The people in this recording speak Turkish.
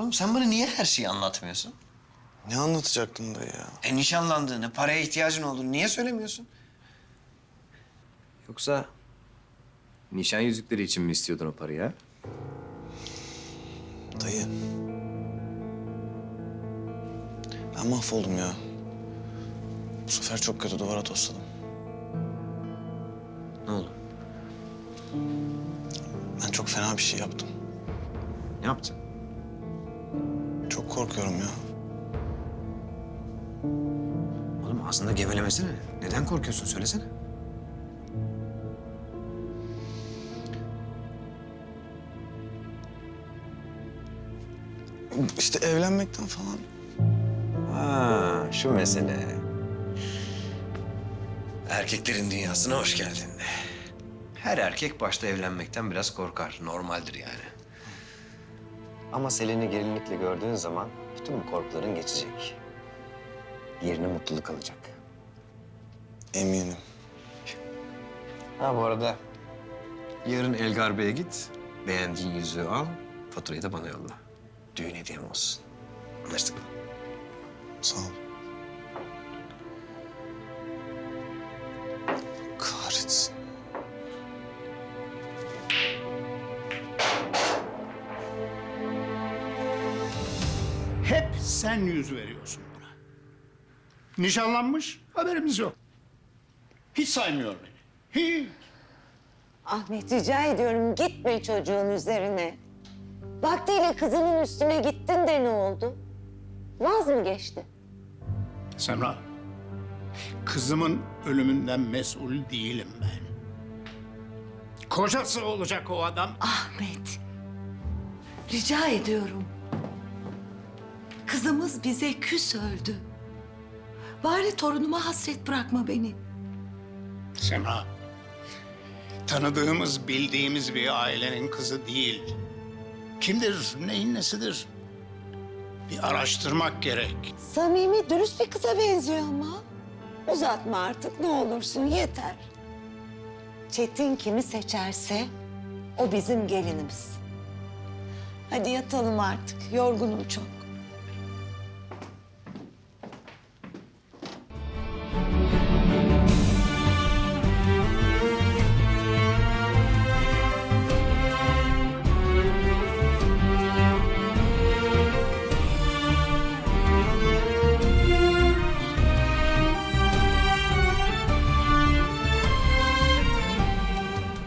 Oğlum sen bana niye her şeyi anlatmıyorsun? Ne anlatacaktın dayı ya? E nişanlandığını, paraya ihtiyacın olduğunu niye söylemiyorsun? Yoksa nişan yüzükleri için mi istiyordun o parayı ha? Dayı. Ben mahvoldum ya. Bu sefer çok kötü duvara tosladım. Ne oldu? Ben çok fena bir şey yaptım. Ne yaptın? Çok korkuyorum ya. Oğlum ağzında gevelemesene. Neden korkuyorsun söylesene. İşte evlenmekten falan. Ha, şu mesele. Erkeklerin dünyasına hoş geldin. Her erkek başta evlenmekten biraz korkar. Normaldir yani. Ama Selin'i gelinlikle gördüğün zaman bütün bu korkuların geçecek. Yerine mutluluk alacak. Eminim. Ha bu arada yarın Elgar Bey'e git. Beğendiğin yüzüğü al. Faturayı da bana yolla. Düğün hediyem olsun. Anlaştık mı? Sağ ol. Kahretsin. Hep sen yüz veriyorsun buna. Nişanlanmış, haberimiz yok. Hiç saymıyor beni. Hiç. Ahmet rica ediyorum gitme çocuğun üzerine. Vaktiyle kızının üstüne gittin de ne oldu? Vaz mı geçti? Semra, kızımın ölümünden mesul değilim ben. Kocası olacak o adam. Ahmet, rica ediyorum. Kızımız bize küs öldü. Bari torunuma hasret bırakma beni. Semra, tanıdığımız, bildiğimiz bir ailenin kızı değil. Kimdir, neyin nesidir? Bir araştırmak gerek. Samimi, dürüst bir kıza benziyor ama. Uzatma artık ne olursun yeter. Çetin kimi seçerse o bizim gelinimiz. Hadi yatalım artık. Yorgunum çok. Thank you.